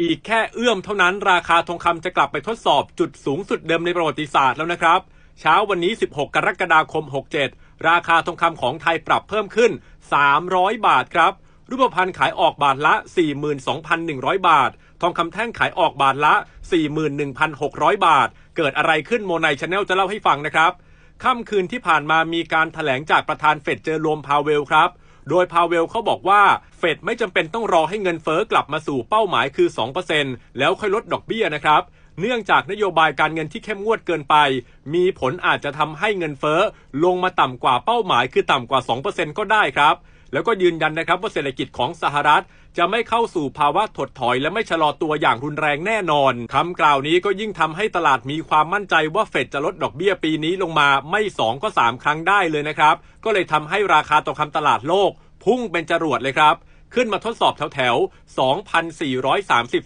อีกแค่เอื้อมเท่านั้นราคาทองคำจะกลับไปทดสอบจุดสูงสุดเดิมในประวัติศาสตร์แล้วนะครับ เช้าวันนี้ 16 กรกฎาคม 67 ราคาทองคำของไทยปรับเพิ่มขึ้น 300 บาทครับ รูปพรรณขายออกบาทละ 42,100 บาท ทองคำแท่งขายออกบาทละ 41,600 บาท เกิดอะไรขึ้นโมไนชาแนลจะเล่าให้ฟังนะครับค่ำคืนที่ผ่านมามีการถแถลงจากประธานเฟดเจอโรมพาเวลครับ โดยพาเวลเขาบอกว่าเฟดไม่จำเป็นต้องรอให้เงินเฟอ้อกลับมาสู่เป้าหมายคือ 2%แล้วค่อยลดดอกเบี้ยนะครับเนื่องจากนโยบายการเงินที่เข้มงวดเกินไป มีผลอาจจะทำให้เงินเฟอ้อลงมาต่ำกว่าเป้าหมายคือต่ำกว่า 2%ก็ได้ครับ แล้วก็ยืนยันนะครับว่าเศรษฐกิจของสหรัฐ จะไม่เข้าสู่ภาวะถดถอย และไม่ชะลอตัวอย่างรุนแรงแน่นอนคำกล่าวนี้ก็ยิ่งทำให้ตลาดมีความมั่นใจว่าเฟดจะลดดอกเบี้ยปีนี้ลงมาไม่ 2 ก็ 3 ครั้งได้เลยนะครับ ก็เลยทำให้ราคาทองคำตลาดโลก พุ่งเป็นจรวดเลยครับ ขึ้นมาทดสอบแถวๆ2,430